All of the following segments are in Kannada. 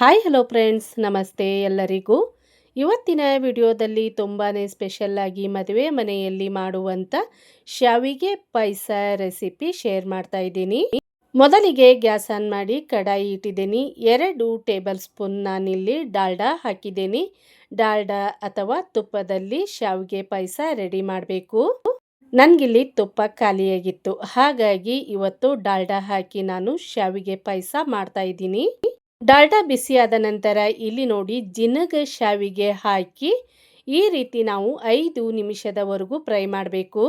ಹಾಯ್ ಹಲೋ ಫ್ರೆಂಡ್ಸ್ ನಮಸ್ತೆ ಎಲ್ಲರಿಗೂ. ಇವತ್ತಿನ ವಿಡಿಯೋದಲ್ಲಿ ತುಂಬಾ ಸ್ಪೆಷಲ್ಲಾಗಿ ಮದುವೆ ಮನೆಯಲ್ಲಿ ಮಾಡುವಂಥ ಶಾವಿಗೆ ಪಾಯಸ ರೆಸಿಪಿ ಶೇರ್ ಮಾಡ್ತಾ ಇದ್ದೀನಿ. ಮೊದಲಿಗೆ ಗ್ಯಾಸ್ ಆನ್ ಮಾಡಿ ಕಡಾಯಿ ಇಟ್ಟಿದ್ದೀನಿ. ಎರಡು ಟೇಬಲ್ ಸ್ಪೂನ್ ನಾನಿಲ್ಲಿ ಡಾಲ್ಡಾ ಹಾಕಿದ್ದೀನಿ. ಡಾಲ್ಡಾ ಅಥವಾ ತುಪ್ಪದಲ್ಲಿ ಶಾವಿಗೆ ಪಾಯಸ ರೆಡಿ ಮಾಡಬೇಕು. ನನಗಿಲ್ಲಿ ತುಪ್ಪ ಖಾಲಿಯಾಗಿತ್ತು. ಹಾಗಾಗಿ ಇವತ್ತು ಡಾಲ್ಡಾ ಹಾಕಿ ನಾನು ಶಾವಿಗೆ ಪಾಯಸ ಮಾಡ್ತಾ ಇದ್ದೀನಿ. ಡಾಲ್ಡಾ ಬಿಸಿಯಾದ ನಂತರ ಇಲ್ಲಿ ನೋಡಿ ಜಿನಗ ಶಾವಿಗೆ ಹಾಕಿ ಈ ರೀತಿ ನಾವು ಐದು ನಿಮಿಷದವರೆಗೂ ಫ್ರೈ ಮಾಡಬೇಕು.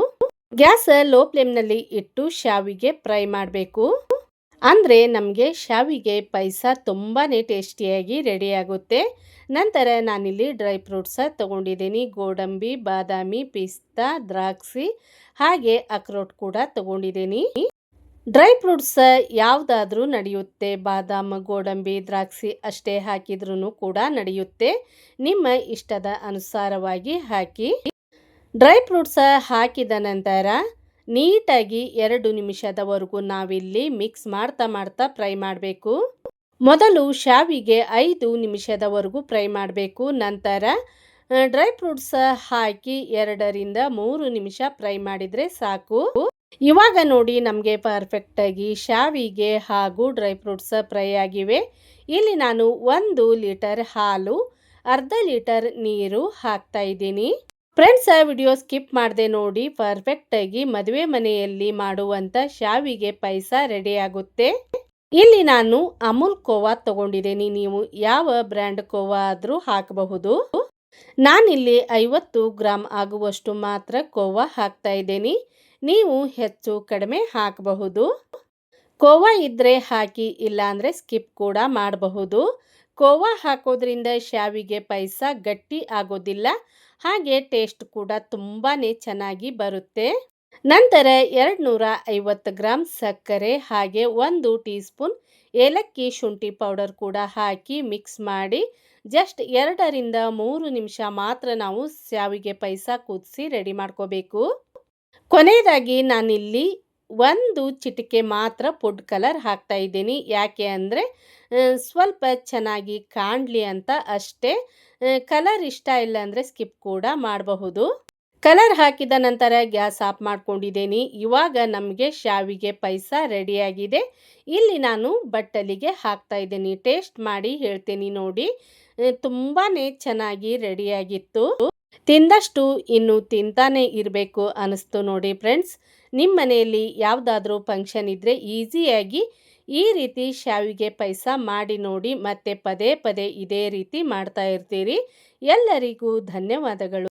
ಗ್ಯಾಸ್ ಲೋ ಫ್ಲೇಮ್ನಲ್ಲಿ ಇಟ್ಟು ಶಾವಿಗೆ ಫ್ರೈ ಮಾಡಬೇಕು. ಅಂದರೆ ನಮಗೆ ಶಾವಿಗೆ ಪಾಯಸ ತುಂಬಾ ಟೇಸ್ಟಿಯಾಗಿ ರೆಡಿಯಾಗುತ್ತೆ ನಂತರ ನಾನಿಲ್ಲಿ ಡ್ರೈ ಫ್ರೂಟ್ಸ ತೊಗೊಂಡಿದ್ದೀನಿ. ಗೋಡಂಬಿ, ಬಾದಾಮಿ, ಪಿಸ್ತಾ, ದ್ರಾಕ್ಷಿ ಹಾಗೆ ಅಕ್ರೋಟ್ ಕೂಡ ತಗೊಂಡಿದ್ದೀನಿ. ಡ್ರೈ ಫ್ರೂಟ್ಸ್ ಯಾವುದಾದ್ರೂ ನಡೆಯುತ್ತೆ. ಬಾದಾಮ, ಗೋಡಂಬಿ, ದ್ರಾಕ್ಷಿ ಅಷ್ಟೇ ಹಾಕಿದ್ರೂ ಕೂಡ ನಡೆಯುತ್ತೆ. ನಿಮ್ಮ ಇಷ್ಟದ ಅನುಸಾರವಾಗಿ ಹಾಕಿ ಡ್ರೈ ಫ್ರೂಟ್ಸ್ ಹಾಕಿದ ನಂತರ ನೀಟಾಗಿ ಎರಡು ನಿಮಿಷದವರೆಗೂ ನಾವಿಲ್ಲಿ ಮಿಕ್ಸ್ ಮಾಡ್ತಾ ಮಾಡ್ತಾ ಫ್ರೈ ಮಾಡಬೇಕು. ಮೊದಲು ಶಾವಿಗೆ ಐದು ನಿಮಿಷದವರೆಗೂ ಫ್ರೈ ಮಾಡಬೇಕು. ನಂತರ, ಡ್ರೈ ಫ್ರೂಟ್ಸ್ ಹಾಕಿ ಎರಡರಿಂದ ಮೂರು ನಿಮಿಷ ಫ್ರೈ ಮಾಡಿದರೆ ಸಾಕು. ಇವಾಗ ನೋಡಿ ನಮಗೆ ಪರ್ಫೆಕ್ಟಾಗಿ ಶಾವಿಗೆ ಹಾಗೂ ಡ್ರೈ ಫ್ರೂಟ್ಸ್ ಫ್ರೈ ಆಗಿವೆ. ಇಲ್ಲಿ ನಾನು ಒಂದು ಲೀಟರ್ ಹಾಲು, ಅರ್ಧ ಲೀಟರ್ ನೀರು ಹಾಕ್ತಾ ಇದ್ದೀನಿ. ಫ್ರೆಂಡ್ಸ್ ವಿಡಿಯೋ ಸ್ಕಿಪ್ ಮಾಡದೆ ನೋಡಿ ಪರ್ಫೆಕ್ಟಾಗಿ ಮದುವೆ ಮನೆಯಲ್ಲಿ ಮಾಡುವಂಥ ಶಾವಿಗೆ ಪಾಯಸ ರೆಡಿ ಆಗುತ್ತೆ. ಇಲ್ಲಿ ನಾನು ಅಮೂಲ್ ಕೋವಾ ತಗೊಂಡಿದ್ದೀನಿ. ನೀವು ಯಾವ ಬ್ರ್ಯಾಂಡ್ ಕೋವಾ ಆದರೂ ಹಾಕಬಹುದು. ನಾನಿಲ್ಲಿ ಐವತ್ತು ಗ್ರಾಮ್ ಆಗುವಷ್ಟು ಮಾತ್ರ ಕೋವಾ ಹಾಕ್ತಾ ಇದ್ದೀನಿ. ನೀವು ಹೆಚ್ಚು ಕಡಿಮೆ ಹಾಕಬಹುದು. ಕೋವಾ ಇದ್ದರೆ ಹಾಕಿ, ಇಲ್ಲಾಂದರೆ ಸ್ಕಿಪ್ ಕೂಡ ಮಾಡಬಹುದು. ಕೋವಾ ಹಾಕೋದ್ರಿಂದ ಶಾವಿಗೆ ಪಾಯಸ ಗಟ್ಟಿ ಆಗೋದಿಲ್ಲ. ಹಾಗೆ ಟೇಸ್ಟ್ ಕೂಡ ತುಂಬಾ ಚೆನ್ನಾಗಿ ಬರುತ್ತೆ. ನಂತರ ಎರಡು ನೂರ ಐವತ್ತು ಗ್ರಾಮ್ ಸಕ್ಕರೆ ಹಾಗೆ ಒಂದು ಟೀ ಸ್ಪೂನ್ ಏಲಕ್ಕಿ ಶುಂಠಿ ಪೌಡರ್ ಕೂಡ ಹಾಕಿ ಮಿಕ್ಸ್ ಮಾಡಿ ಜಸ್ಟ್ ಎರಡರಿಂದ ಮೂರು ನಿಮಿಷ ಮಾತ್ರ ನಾವು ಶಾವಿಗೆ ಪಾಯಸ ಕುದಿಸಿ ರೆಡಿ ಮಾಡ್ಕೋಬೇಕು. ಕೊನೆಯದಾಗಿ ನಾನಿಲ್ಲಿ ಒಂದು ಚಿಟಿಕೆ ಮಾತ್ರ ಫುಡ್ ಕಲರ್ ಹಾಕ್ತಾ ಇದ್ದೀನಿ. ಯಾಕೆ ಅಂದರೆ ಸ್ವಲ್ಪ ಚೆನ್ನಾಗಿ ಕಾಣಲಿ ಅಂತ ಅಷ್ಟೇ ಕಲರ್ ಇಷ್ಟ ಇಲ್ಲ ಅಂದರೆ ಸ್ಕಿಪ್ ಕೂಡ ಮಾಡಬಹುದು. ಕಲರ್ ಹಾಕಿದ ನಂತರ ಗ್ಯಾಸ್ ಆಫ್ ಮಾಡ್ಕೊಂಡಿದ್ದೀನಿ. ಇವಾಗ ನಮಗೆ ಶಾವಿಗೆ ಪಾಯಸ ರೆಡಿಯಾಗಿದೆ. ಇಲ್ಲಿ ನಾನು ಬಟ್ಟಲಿಗೆ ಹಾಕ್ತಾ ಇದ್ದೀನಿ. ಟೇಸ್ಟ್ ಮಾಡಿ ಹೇಳ್ತೀನಿ ನೋಡಿ. ತುಂಬಾ ಚೆನ್ನಾಗಿ ರೆಡಿಯಾಗಿತ್ತು. ತಿಂದಷ್ಟು ಇನ್ನು ತಿಂತಾನೆ ಇರಬೇಕು ಅನ್ನಿಸ್ತು ನೋಡಿ ಫ್ರೆಂಡ್ಸ್. ನಿಮ್ಮ ಮನೆಯಲ್ಲಿ ಯಾವುದಾದ್ರೂ ಫಂಕ್ಷನ್ ಇದ್ದರೆ ಈಸಿಯಾಗಿ ಈ ರೀತಿ ಶಾವಿಗೆ ಪಾಯಸ ಮಾಡಿ ನೋಡಿ. ಮತ್ತೆ ಪದೇ ಪದೇ ಇದೇ ರೀತಿ ಮಾಡ್ತಾ ಇರ್ತೀರಿ. ಎಲ್ಲರಿಗೂ ಧನ್ಯವಾದಗಳು.